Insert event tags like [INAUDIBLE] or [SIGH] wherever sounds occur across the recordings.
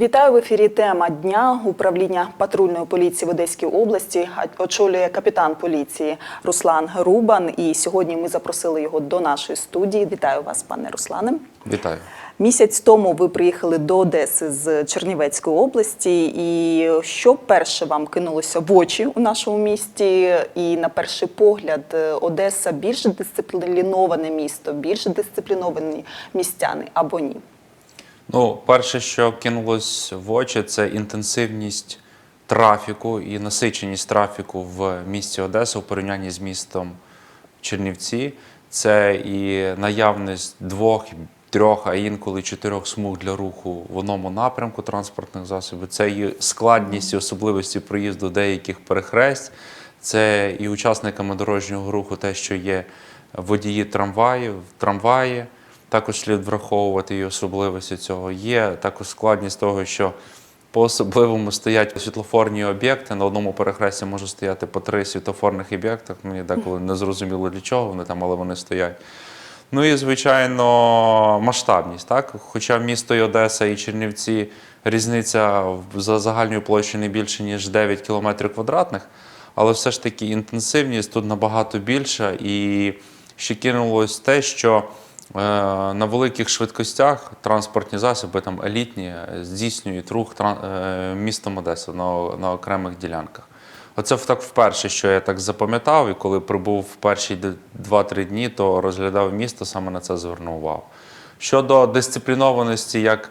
Вітаю в ефірі. Тема дня управління патрульної поліції в Одеській області очолює капітан поліції Руслан Рубан. І сьогодні ми запросили його до нашої студії. Вітаю вас, пане Руслане. Вітаю. Місяць тому ви приїхали до Одеси з Чернівецької області. І що перше вам кинулося в очі у нашому місті? І на перший погляд, Одеса більш дисципліноване місто, більш дисципліновані містяни або ні? Ну, перше, що кинулось в очі, це інтенсивність трафіку і насиченість трафіку в місті Одеса у порівнянні з містом Чернівці. Це і наявність двох, трьох, а інколи чотирьох смуг для руху в одному напрямку транспортних засобів. Це і складність і особливості проїзду деяких перехресть. Це і учасниками дорожнього руху, те, що є водії трамваїв, трамваї. Також слід враховувати і особливості цього. Є також складність того, що по особливому стоять світлофорні об'єкти. На одному перехресті може стояти по три світлофорних об'єктах. Мені деколи не зрозуміло для чого вони там, але вони стоять. Ну і звичайно, масштабність. Так? Хоча місто і Одеса і Чернівці різниця за загальною площею не більше, ніж 9 кілометрів квадратних, але все ж таки інтенсивність тут набагато більша. І ще кинулось те, що на великих швидкостях транспортні засоби, там елітні, е, здійснюють рух е, містом Одеса на, на окремих ділянках. Оце так вперше, що я так запам'ятав, і коли прибув в перші 2-3 дні, то розглядав місто, саме на це звернув увагу. Щодо дисциплінованості як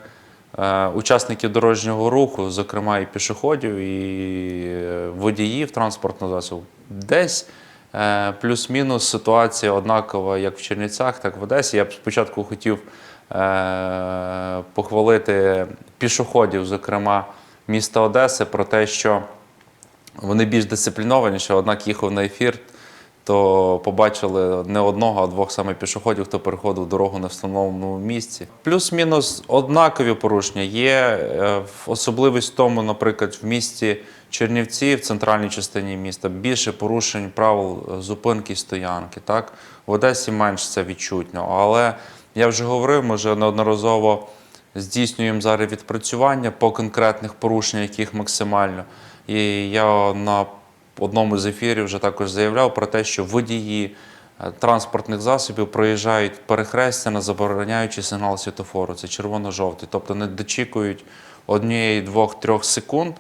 е, учасників дорожнього руху, зокрема і пішоходів, і е, водіїв транспортного засобу, десь е, плюс-мінус ситуація однакова як в Чернівцях, так і в Одесі. Я б спочатку хотів е, похвалити пішоходів, зокрема міста Одеси, про те, що вони більш дисциплінованіші, однак їхав на ефір, то побачили не одного, а двох саме пішоходів, хто переходив дорогу на встановленому місці. Плюс-мінус однакові порушення. Є е, особливість в тому, наприклад, в місті Чернівці, в центральній частині міста, більше порушень правил е, зупинки і стоянки. Так? В Одесі менш це відчутно. Але я вже говорив, ми вже неодноразово здійснюємо зараз відпрацювання по конкретних порушеннях, яких максимально. І я на одному з ефірів вже також заявляв про те, що водії е, транспортних засобів проїжджають перехрестя на забороняючий сигнал світофору. Це червоно-жовтий. Тобто не дочікують однієї, двох, трьох секунд,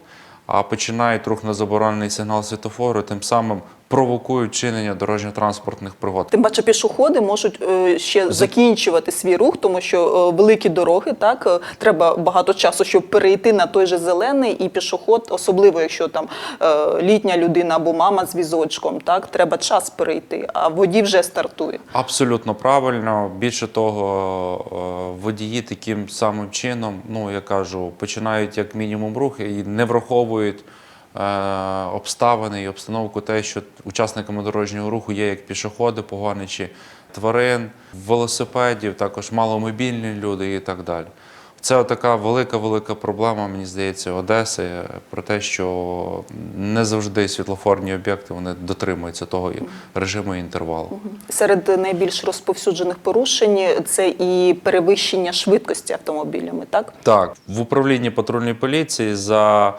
а починають рух на заборонений сигнал світофору, тим самим провокують чинення дорожньо-транспортних пригод. Тим паче пішоходи можуть е, ще закінчувати свій рух, тому що е, великі дороги, так е, треба багато часу, щоб перейти на той же зелений, і пішоход, особливо якщо там е, літня людина або мама з візочком, так треба час перейти, а водій вже стартує. Абсолютно правильно. Більше того, е, водії таким самим чином, ну я кажу, починають як мінімум рух і не враховують обставини і обстановку, те, що учасниками дорожнього руху є як пішоходи, погоничі тварин, велосипедів, також маломобільні люди і так далі. Це така велика-велика проблема, мені здається, Одеси е, про те, що не завжди світлофорні об'єкти вони дотримуються того режиму і інтервалу. Серед найбільш розповсюджених порушень це і перевищення швидкості автомобілями, так Так, в управлінні патрульної поліції за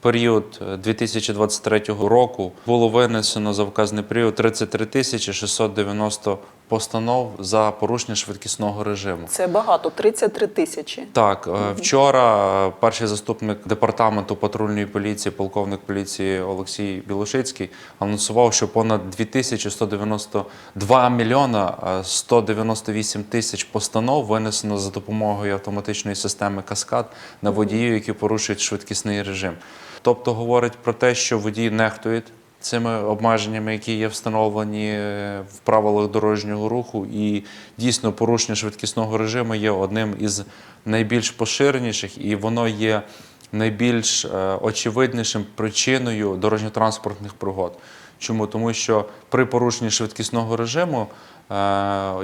період е, 2023 року було винесено за вказаний період 33 тисячі 690 постанов за порушення швидкісного режиму. це багато 33 тисячі. Так, е, вчора е, перший заступник департаменту патрульної поліції, полковник поліції Олексій Білошицький анонсував, що понад 2192 мільйона е, 198 тисяч постанов винесено за допомогою автоматичної системи Каскад на водіїв, які порушують швидкісний режим. Тобто говорить про те, що водії нехтують цими обмеженнями, які є встановлені е, в правилах дорожнього руху, і дійсно порушення швидкісного режиму є одним із найбільш поширеніших, і воно є найбільш е, очевиднішим причиною дорожньо-транспортних пригод. Чому? Тому що при порушенні швидкісного режиму е,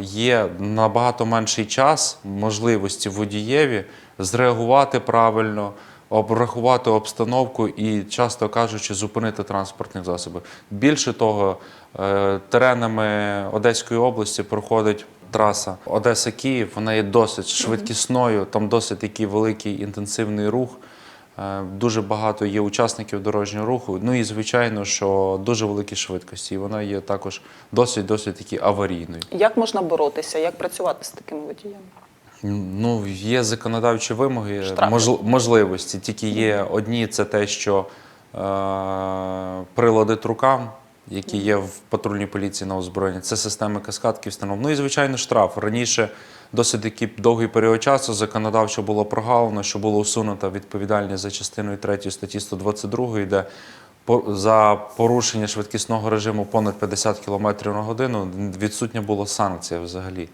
є набагато менший час можливості водієві зреагувати правильно, обрахувати обстановку і, часто кажучи, зупинити транспортні засоби. Більше того, е, теренами Одеської області проходить траса Одеса-Київ, вона є досить швидкісною, там досить такий великий інтенсивний рух. Е, Дуже багато є учасників дорожнього руху. Ну і звичайно, що дуже великі швидкості. І вона є також досить досить таки аварійною. Як можна боротися? Як працювати з такими водіями? Ну, є законодавчі вимоги, Штрафи. мож- можливості. Тільки є одні це те, що е, прилади рукам, які є в патрульній поліції на озброєнні, це системи каскадки встановлено. Ну і звичайно штраф. Раніше досить такий довгий період часу законодавчо було прогалено, що було усунута відповідальність за частиною 3 статті 122, де за порушення швидкісного режиму понад 50 км на годину відсутня була санкція взагалі.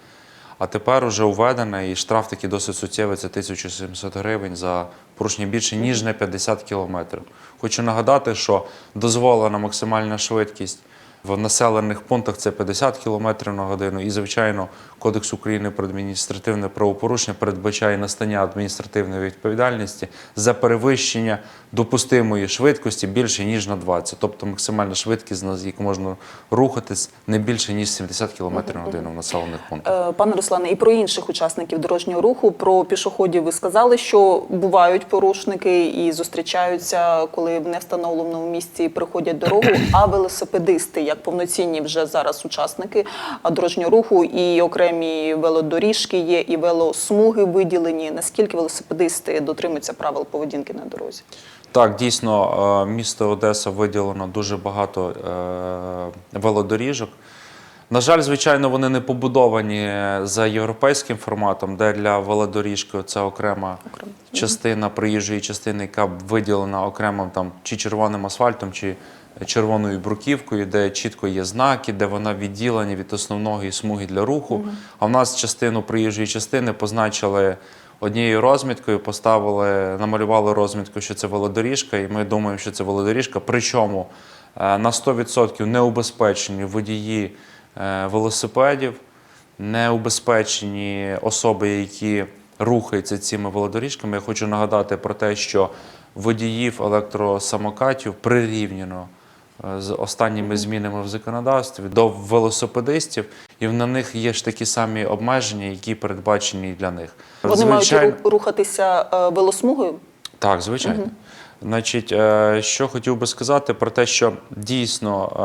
А тепер уже введено, і штраф такий досить суттєвий це 1700 гривень за порушення більше ніж на 50 кілометрів. Хочу нагадати, що дозволена максимальна швидкість в населених пунктах це 50 км на годину. І, звичайно, Кодекс України про адміністративне правопорушення передбачає настання адміністративної відповідальності за перевищення допустимої швидкості більше ніж на 20. Тобто максимальна швидкість, на яку можна рухатись, не більше ніж 70 км на годину в населених пунктах. Е, Пане Руслане, і про інших учасників дорожнього руху, про пішоходів ви сказали, що бувають порушники і зустрічаються, коли в невстановленому місці переходять дорогу. А велосипедисти, як повноцінні вже зараз учасники дорожнього руху, і окремі велодоріжки є, і велосмуги виділені. Наскільки велосипедисти дотримуються правил поведінки на дорозі? Так, дійсно, е, місто Одеса виділено дуже багато е, велодоріжок. На жаль, звичайно, вони не побудовані за європейським форматом, де для велодоріжки це окрема Окремо. частина проїжджої частини, яка виділена окремим там чи червоним асфальтом, чи червоною бруківкою, де чітко є знаки, де вона відділена від основної смуги для руху. А в нас частину проїжджої частини позначили однією розміткою, поставили, намалювали розмітку, що це велодоріжка, і ми думаємо, що це велодоріжка. Причому е, на 100% неубезпечені водії е, велосипедів, неубезпечені особи, які рухаються цими велодоріжками. Я хочу нагадати про те, що водіїв електросамокатів прирівняно з останніми змінами в законодавстві до велосипедистів, і на них є ж такі самі обмеження, які передбачені для них. Вони мають рухатися е, велосмугою. Так, звичайно. Значить, е, що хотів би сказати про те, що дійсно е,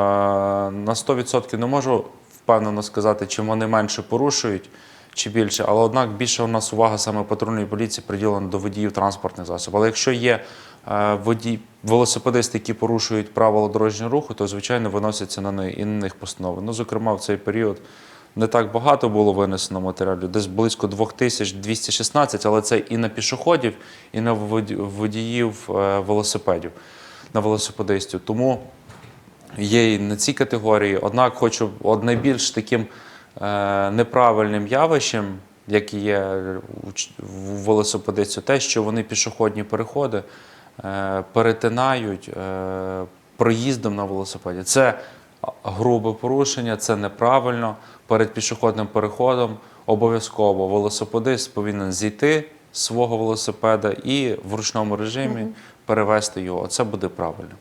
на 100% не можу впевнено сказати, чи вони менше порушують, чи більше, але однак більше у нас увага саме патрульної поліції приділена до водіїв транспортних засобів. Але якщо є е, водій, велосипедисти, які порушують правила дорожнього руху, то звичайно виносяться на них і на них постанови. Ну, зокрема, в цей період не так багато було винесено матеріалів, десь близько 2216, але це і на пішоходів, і на воді- водіїв е, велосипедів, на велосипедистів. Тому є і на цій категорії. Однак хочу от найбільш таким е, неправильним явищем, як і є у велосипедистів, те, що вони пішохідні переходи перетинають е, проїздом на велосипеді. Це грубе порушення, це неправильно. Перед пішохідним переходом обов'язково велосипедист повинен зійти з свого велосипеда і в ручному режимі перевести його. Це буде правильно.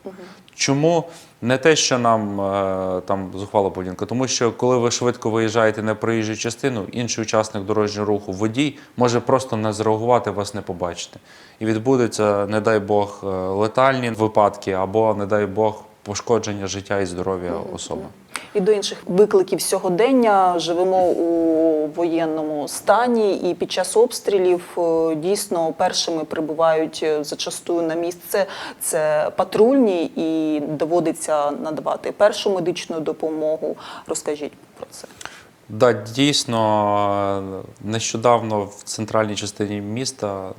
Чому не те, що нам е, там зухвала поведінка, тому що коли ви швидко виїжджаєте на проїжджу частину, інший учасник дорожнього руху, водій, може просто не зреагувати, вас не побачити. І відбудеться, не дай Бог, е, летальні випадки або, не дай Бог, пошкодження життя і здоров'я особи. І до інших викликів сьогодення живемо у воєнному стані, і під час обстрілів е, дійсно першими прибувають е, зачастую на місце це патрульні, і доводиться надавати першу медичну допомогу. Розкажіть про це. Да, дійсно, нещодавно в центральній частині міста,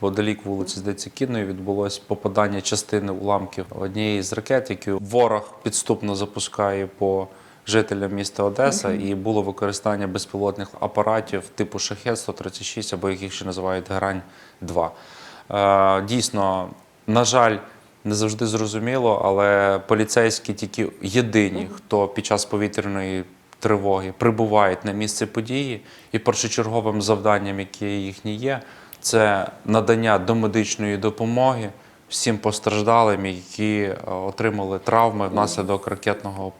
неподалік вулиці здається Кідної, відбулось попадання частини уламків однієї з ракет, які ворог підступно запускає по жителям міста Одеса, і було використання безпілотних апаратів типу шахет 136 або їх ще називають грань 2 Е, Дійсно, на жаль, не завжди зрозуміло, але поліцейські тільки єдині, хто під час повітряної тривоги прибувають на місце події, і першочерговим завданням, яке їхнє є, це надання домедичної допомоги всім постраждалим, які е, отримали травми внаслідок ракетного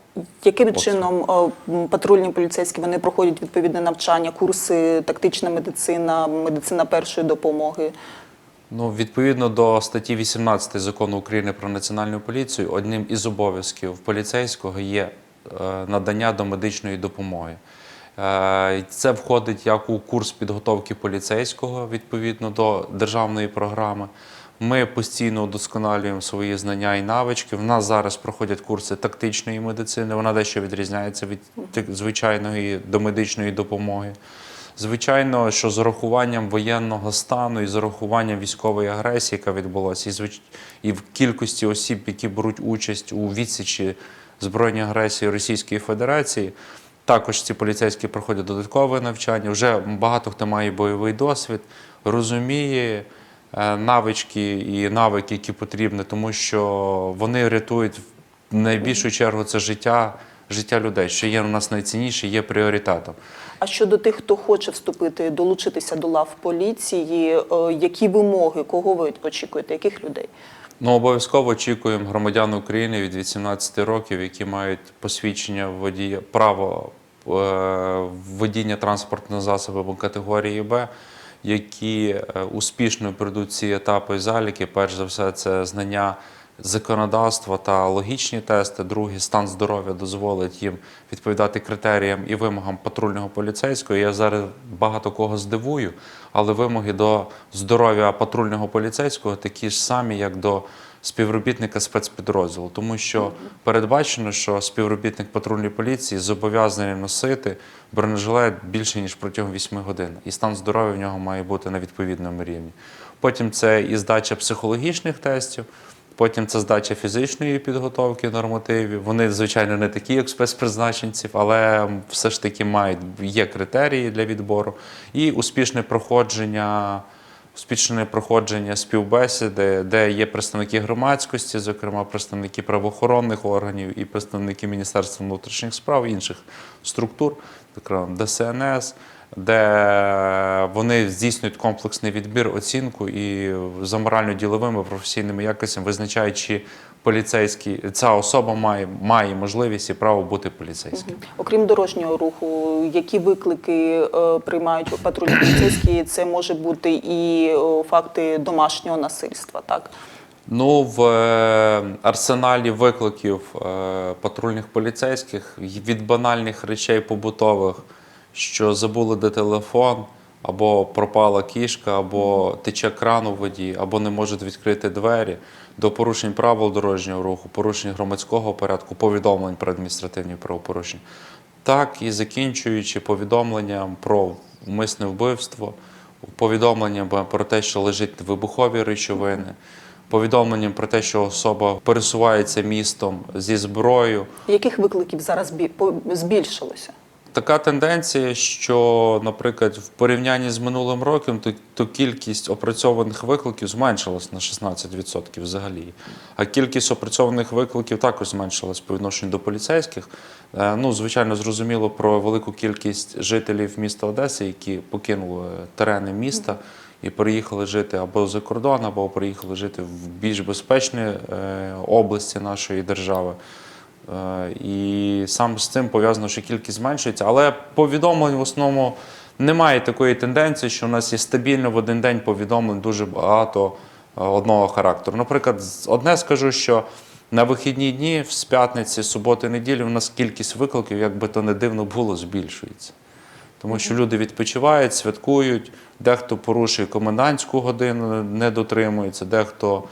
Яким чином е, патрульні поліцейські вони проходять відповідне навчання, курси, тактична медицина, медицина першої допомоги? Ну, відповідно до статті 18 закону України про національну поліцію, одним із обов'язків поліцейського є е, надання домедичної допомоги. Е, Це входить як у курс підготовки поліцейського відповідно до державної програми. Ми постійно удосконалюємо свої знання і навички. В нас зараз проходять курси тактичної медицини. Вона дещо відрізняється від звичайної домедичної допомоги. Звичайно, що з урахуванням воєнного стану і з урахуванням військової агресії, яка відбулася, і, звич... і в кількості осіб, які беруть участь у відсічі збройної агресії Російської Федерації, також ці поліцейські проходять додаткове навчання. Вже багато хто має бойовий досвід, розуміє е, навички і навики, які потрібні, тому що вони рятують в найбільшу чергу це життя, життя людей, що є у нас найцінніше, є пріоритетом. А щодо тих, хто хоче вступити, долучитися до лав поліції, е, які вимоги, кого ви очікуєте, яких людей? Ну, обов'язково очікуємо громадян України від 18 років, які мають посвідчення водія, право водіння транспортного засобу категорії Б, які е, успішно пройдуть ці етапи заліки. Перш за все, це знання законодавства та логічні тести. Другий стан здоров'я дозволить їм відповідати критеріям і вимогам патрульного поліцейського. Я зараз багато кого здивую, але вимоги до здоров'я патрульного поліцейського такі ж самі, як до співробітника спецпідрозділу, тому що передбачено, що співробітник патрульної поліції зобов'язаний носити бронежилет більше ніж протягом 8 годин, і стан здоров'я в нього має бути на відповідному рівні. Потім це і здача психологічних тестів. Потім це здача фізичної підготовки нормативів. Вони, звичайно, не такі, як спецпризначенців, але все ж таки мають є критерії для відбору. І успішне проходження, успішне проходження співбесіди, де є представники громадськості, зокрема представники правоохоронних органів і представники Міністерства внутрішніх справ інших структур, зокрема ДСНС, де вони здійснюють комплексний відбір, оцінку і за морально-діловими професійними якостями визначають, чи поліцейський ця особа має, має можливість і право бути поліцейським. Окрім дорожнього руху, які виклики е, приймають патрульні поліцейські? [CLEARS THROAT] Це може бути і е, факти домашнього насильства, так? Ну, в е, арсеналі викликів е, патрульних поліцейських від банальних речей побутових, що забули де телефон, або пропала кішка, або тече кран у воді, або не можуть відкрити двері, до порушень правил дорожнього руху, порушень громадського порядку, повідомлень про адміністративні правопорушення. Так і закінчуючи повідомленням про вмисне вбивство, повідомленням про те, що лежать вибухові речовини, повідомленням про те, що особа пересувається містом зі зброєю. Яких викликів зараз бі- збільшилося? Така тенденція, що, наприклад, в порівнянні з минулим роком, то, то кількість опрацьованих викликів зменшилась на 16% взагалі. А кількість опрацьованих викликів також зменшилась по відношенню до поліцейських. Е, Ну, звичайно, зрозуміло про велику кількість жителів міста Одеси, які покинули терени міста і переїхали жити або за кордон, або переїхали жити в більш безпечні е, області нашої держави. Е, І саме з цим пов'язано, що кількість зменшується. Але повідомлень в основному немає такої тенденції, що у нас є стабільно в один день повідомлень дуже багато е, одного характеру. Наприклад, одне скажу, що на вихідні дні, з п'ятниці, суботи, неділі, у нас кількість викликів, як би то не дивно було, збільшується. Тому що люди відпочивають, святкують, дехто порушує комендантську годину, не дотримується, дехто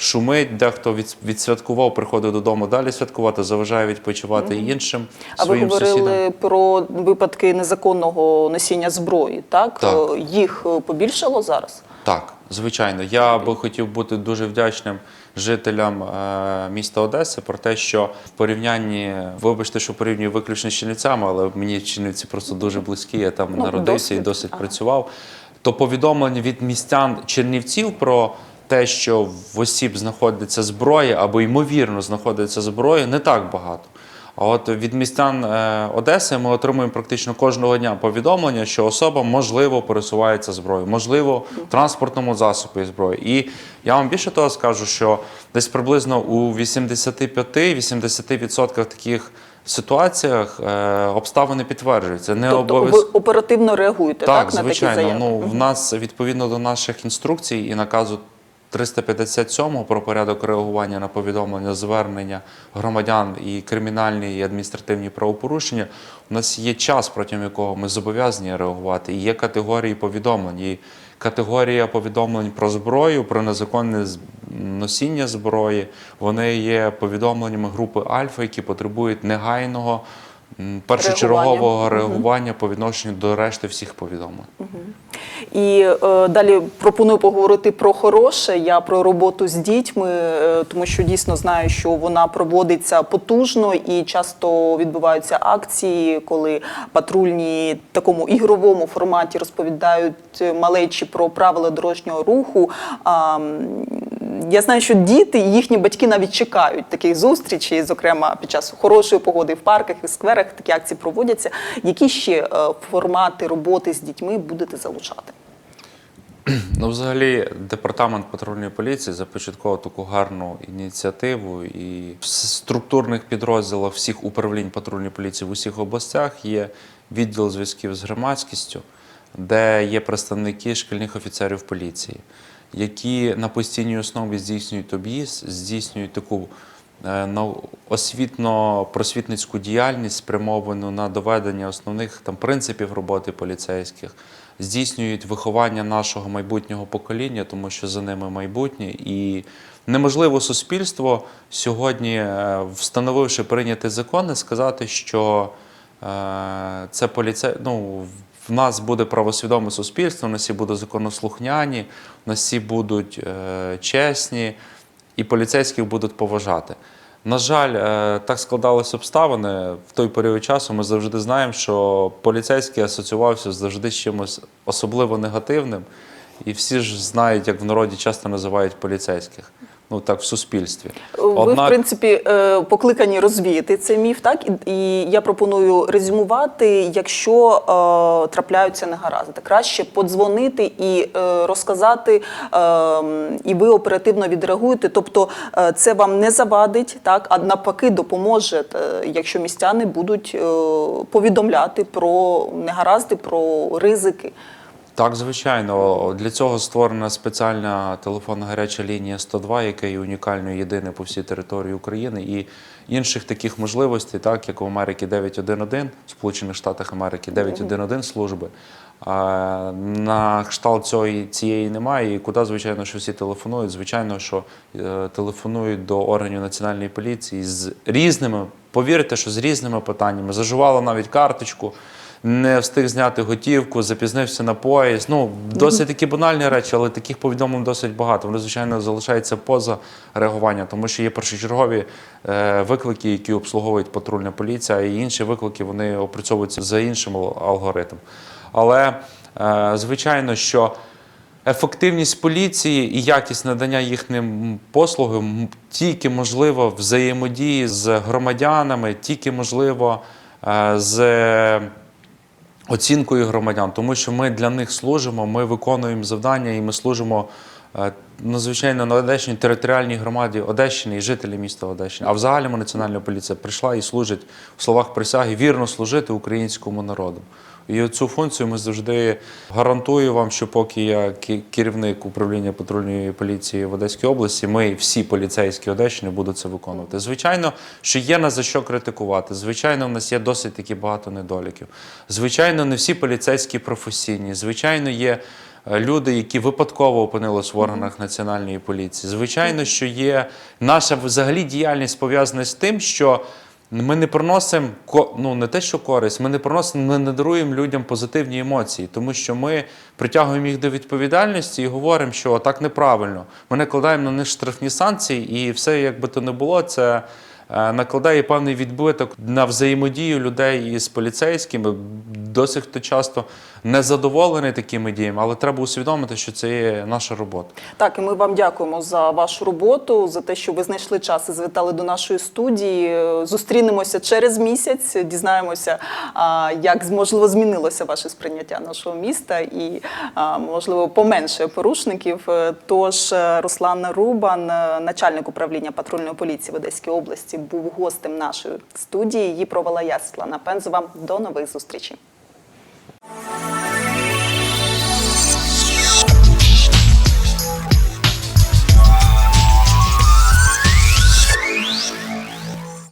шумить, дехто від, відсвяткував, приходить додому далі святкувати, заважає відпочивати і іншим А ви своїм говорили сусідам. про випадки незаконного носіння зброї, так? Так. Е, Їх е, побільшало зараз? Так, звичайно. Я би хотів бути дуже вдячним жителям е, міста Одеси про те, що в порівнянні, вибачте, що порівнюю виключно з Чернівцями, але мені Чернівці просто дуже близькі. Я там Ну, народився і досвід. досить Ага. працював. То повідомлення від містян Чернівців про те, що в осіб знаходиться зброя або ймовірно знаходиться зброя, не так багато. А от від містян е, Одеси ми отримуємо практично кожного дня повідомлення, що особа можливо пересувається зброєю, можливо, в транспортному засобі зброї. І я вам більше того скажу, що десь приблизно у 85-80% таких ситуаціях е, обставини підтверджуються. Не Тобто ви обов'язково. оперативно реагуєте так, Так, на звичайно. такі заяви? Ну, в нас відповідно до наших інструкцій і наказу 357 про порядок реагування на повідомлення, звернення громадян і кримінальні і адміністративні правопорушення. У нас є час, протягом якого ми зобов'язані реагувати. І є категорії повідомлень. І категорія повідомлень про зброю, про незаконне носіння зброї. Вони є повідомленнями групи Альфа, які потребують негайного. Першочергового Реагування. реагування по відношенню до решти всіх повідомлень. І е, далі пропоную поговорити про хороше. Я про роботу з дітьми, е, тому що дійсно знаю, що вона проводиться потужно і часто відбуваються акції, коли патрульні в такому ігровому форматі розповідають е, малечі про правила дорожнього руху. М, я знаю, що діти і їхні батьки навіть чекають таких зустрічей, зокрема під час хорошої погоди в парках і скверах такі акції проводяться. Які ще е, формати роботи з дітьми будете залучати? Ну, взагалі, департамент патрульної поліції започаткував таку гарну ініціативу, і в структурних підрозділах всіх управлінь патрульної поліції в усіх областях є відділ зв'язків з громадськістю, де є представники шкільних офіцерів поліції, які на постійній основі здійснюють об'їзд, здійснюють таку е, освітно-просвітницьку діяльність, спрямовану на доведення основних там принципів роботи поліцейських, здійснюють виховання нашого майбутнього покоління, тому що за ними майбутнє. І неможливо суспільство сьогодні, е, встановивши прийняти закони, сказати, що е, це поліцей. Ну, в нас буде правосвідоме суспільство, у нас всі будуть законослухняні, у нас всі будуть е, чесні, і поліцейських будуть поважати. На жаль, е, так складалися обставини. В той період часу ми завжди знаємо, що поліцейський асоціювався завжди з чимось особливо негативним. І всі ж знають, як в народі часто називають поліцейських. Ну так, в суспільстві. Ви, в принципі, е, покликані розвіяти цей міф, так? І- я пропоную резюмувати, якщо е, трапляються негаразди. Краще подзвонити і е, розказати, е, і ви оперативно відреагуєте. Тобто це вам не завадить, так? а навпаки допоможе, якщо містяни будуть е, повідомляти про негаразди, про ризики. Так, звичайно. Для цього створена спеціальна телефонна гаряча лінія 102, яка є унікальною єдиною по всій території України. І інших таких можливостей, так як в Америці 911, в Сполучених Штатах Америки 911 служби. На кшталт цієї, цієї немає. І куди, звичайно, що всі телефонують? Звичайно, що е, телефонують до органів національної поліції з різними, повірте, що з різними питаннями. Заживала навіть карточку не встиг зняти готівку, запізнився на поїзд. Ну, досить такі банальні речі, але таких повідомлень досить багато. Вони, звичайно, залишаються поза реагуванням, тому що є першочергові е, виклики, які обслуговують патрульна поліція, і інші виклики вони опрацьовуються за іншим ал- алгоритмом. Але, е, звичайно, що Ефективність поліції і якість надання їхнім послуги тільки можливо взаємодії з громадянами, тільки можливо е, з оцінкою громадян, тому що ми для них служимо, ми виконуємо завдання і ми служимо е, ну, на Одещині, територіальній громаді Одещини і жителі міста Одещини. А в загальному національна поліція прийшла і служить в словах присяги вірно служити українському народу. І цю функцію ми завжди гарантую вам, що поки я керівник управління патрульної поліції в Одеській області, ми всі поліцейські Одещини будуть це виконувати. Звичайно, що є на за що критикувати. Звичайно, в нас є досить таки багато недоліків. Звичайно, не всі поліцейські професійні. Звичайно, є е, люди, які випадково опинились в органах національної поліції. Звичайно, що є наша взагалі діяльність пов'язана з тим, що. Ми не приносимо ну не те, що користь, ми не приносимо, ми не даруємо людям позитивні емоції, тому що ми притягуємо їх до відповідальності і говоримо, що так неправильно. Ми накладаємо на них штрафні санкції, і все, як би то не було, це накладає певний відбиток на взаємодію людей із поліцейськими. Досить хто часто не задоволений такими діями, але треба усвідомити, що це є наша робота. Так, і ми вам дякуємо за вашу роботу, за те, що ви знайшли час і завітали до нашої студії. Е, Зустрінемося через місяць, дізнаємося, як можливо змінилося ваше сприйняття нашого міста і можливо поменше порушників. Е, Тож е, Руслан Рубан, е, начальник управління патрульної поліції в Одеській області, був гостем нашої студії. Її провела я Світлана Пензова. До нових зустрічей.